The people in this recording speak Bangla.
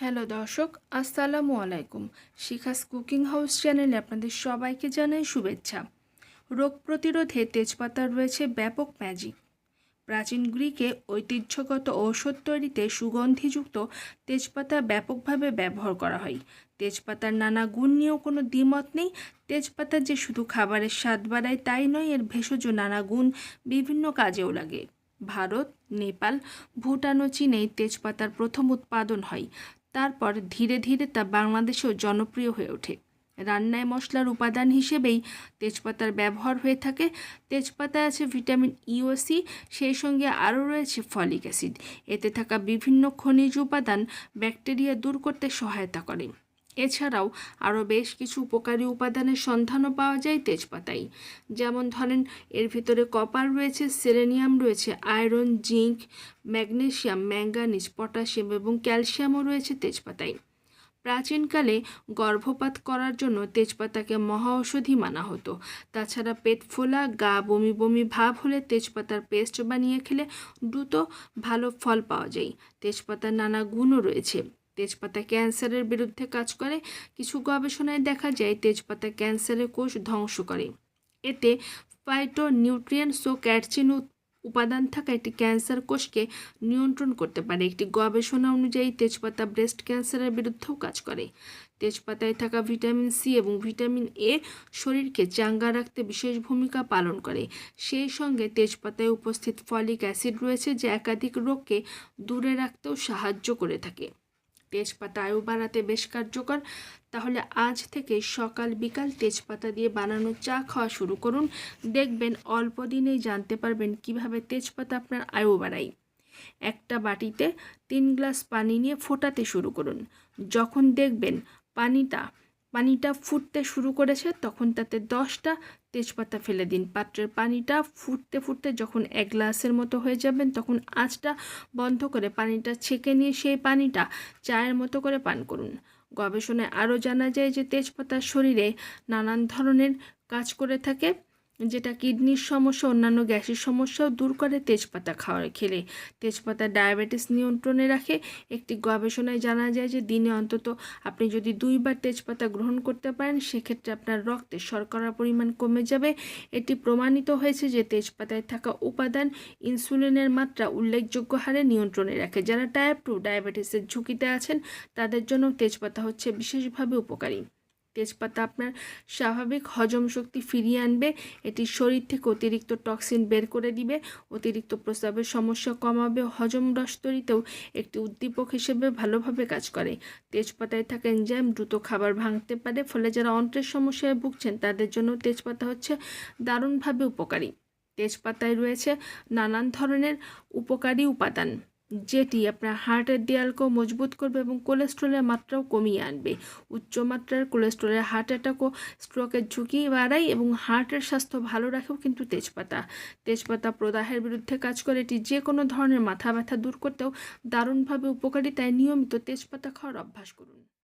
হ্যালো দর্শক, আসসালামু আলাইকুম। শিখাস কুকিং হাউস চ্যানেলে আপনাদের সবাইকে জানাই শুভেচ্ছা। রোগ প্রতিরোধে তেজপাতার রয়েছে ব্যাপক ম্যাজিক প্রাচীন গ্রিকে ঐতিহ্যগত ঔষধ তৈরিতে সুগন্ধিযুক্ত তেজপাতা ব্যাপকভাবে ব্যবহার করা হয়। তেজপাতার নানা গুণ নিয়েও কোনো দ্বিমত নেই। তেজপাতা যে শুধু খাবারের স্বাদ বাড়ায় তাই নয়, এর ভেষজ নানা গুণ বিভিন্ন কাজেও লাগে। ভারত, নেপাল, ভুটান ও চীনে তেজপাতার প্রথম উৎপাদন হয়। তারপর ধীরে ধীরে তা বাংলাদেশেও জনপ্রিয় হয়ে ওঠে। রান্নায় মশলার উপাদান হিসেবেই তেজপাতার ব্যবহার হয়ে থাকে। তেজপাতায় আছে ভিটামিন ই ও সি সেই সঙ্গে আরও রয়েছে ফলিক অ্যাসিড। এতে থাকা বিভিন্ন খনিজ উপাদান ব্যাকটেরিয়া দূর করতে সহায়তা করে। এছাড়াও আরও বেশ কিছু উপকারী উপাদানের সন্ধানও পাওয়া যায় তেজপাতায়। যেমন ধরেন, এর ভিতরে কপার রয়েছে, সেলেনিয়াম রয়েছে, iron, zinc, magnesium, manganese, potassium এবং ক্যালসিয়ামও রয়েছে তেজপাতায়। প্রাচীনকালে গর্ভপাত করার জন্য তেজপাতাকে মহা ঔষধি মানা হতো। তাছাড়া পেট ফোলা, গা বমি বমি ভাব হলে তেজপাতার পেস্ট বানিয়ে খেলে দ্রুত ভালো ফল পাওয়া যায়। তেজপাতার নানা গুণও রয়েছে। তেজপাতা ক্যান্সারের বিরুদ্ধে কাজ করে। কিছু গবেষণায় দেখা যায় তেজপাতা ক্যান্সারের কোষ ধ্বংস করে। এতে ফাইটো নিউট্রিয়েন্টস ও ক্যাটচিন উপাদান থাকা একটি ক্যান্সার কোষকে নিয়ন্ত্রণ করতে পারে। একটি গবেষণা অনুযায়ী তেজপাতা ব্রেস্ট ক্যান্সারের বিরুদ্ধেও কাজ করে। তেজপাতায় থাকা ভিটামিন সি এবং ভিটামিন এ শরীরকে চাঙ্গা রাখতে বিশেষ ভূমিকা পালন করে। সেই সঙ্গে তেজপাতায় উপস্থিত ফলিক অ্যাসিড রয়েছে, যা একাধিক রোগকে দূরে রাখতেও সাহায্য করে থাকে। তেজপাতা আয়ু বাড়াতে বেশ কার্যকর। তাহলে আজ থেকে সকাল বিকাল তেজপাতা দিয়ে বানানো চা খাওয়া শুরু করুন। দেখবেন অল্প দিনেই জানতে পারবেন কীভাবে তেজপাতা আপনার আয়ু বাড়ায়। একটা বাটিতে তিন গ্লাস পানি নিয়ে ফোটাতে শুরু করুন। যখন দেখবেন পানিটা পানিটা ফুটতে শুরু করেছে, তখন তাতে দশটা তেজপাতা ফেলে দিন। পাত্রের পানিটা ফুটতে ফুটতে যখন এক গ্লাসের মতো হয়ে যাবেন, তখন আঁচটা বন্ধ করে পানিটা ছেঁকে নিয়ে সেই পানিটা চায়ের মতো করে পান করুন। গবেষণায় আরও জানা যায় যে তেজপাতা শরীরে নানান ধরনের কাজ করে থাকে। যেটা কিডনির সমস্যা, অন্যান্য গ্যাসের সমস্যাও দূর করে তেজপাতা খাওয়া খেলে। তেজপাতা ডায়াবেটিস নিয়ন্ত্রণে রাখে। একটি গবেষণায় জানা যায় যে দিনে অন্তত আপনি যদি দুইবার তেজপাতা গ্রহণ করতে পারেন, সেক্ষেত্রে আপনার রক্তে শর্করার পরিমাণ কমে যাবে। এটি প্রমাণিত হয়েছে যে তেজপাতায় থাকা উপাদান ইনসুলিনের মাত্রা উল্লেখযোগ্য হারে নিয়ন্ত্রণে রাখে। যারা টাইপ টু ডায়াবেটিসের ঝুঁকিতে আছেন, তাদের জন্য তেজপাতা হচ্ছে বিশেষভাবে উপকারী। তেজপাতা আপনার স্বাভাবিক হজম শক্তি ফিরিয়ে আনবে। এটি শরীর থেকে অতিরিক্ত টক্সিন বের করে দিবে। অতিরিক্ত প্রস্রাবের সমস্যা কমাবে। হজম রস তৈরিতেও একটি উদ্দীপক হিসেবে ভালোভাবে কাজ করে। তেজপাতায় থাকা এনজাইম দ্রুত খাবার ভাঙতে পারে, ফলে যারা অন্ত্রের সমস্যায় ভুগছেন তাদের জন্য তেজপাতা হচ্ছে দারুণভাবে উপকারী। তেজপাতায় রয়েছে নানান ধরনের উপকারী উপাদান। যেটি আপনার হার্টের দেয়ালকেও মজবুত করবে এবং কোলেস্ট্রলের মাত্রাও কমিয়ে আনবে। উচ্চমাত্রার কোলেস্ট্রলের হার্ট অ্যাটাকও স্ট্রোকের ঝুঁকি বাড়ায় এবং হার্টের স্বাস্থ্য ভালো রাখেও কিন্তু তেজপাতা। তেজপাতা প্রদাহের বিরুদ্ধে কাজ করে এটি যে কোনো ধরনের মাথা ব্যথা দূর করতেও দারুণভাবে উপকারী, তাই নিয়মিত তেজপাতা খাওয়ার অভ্যাস করুন।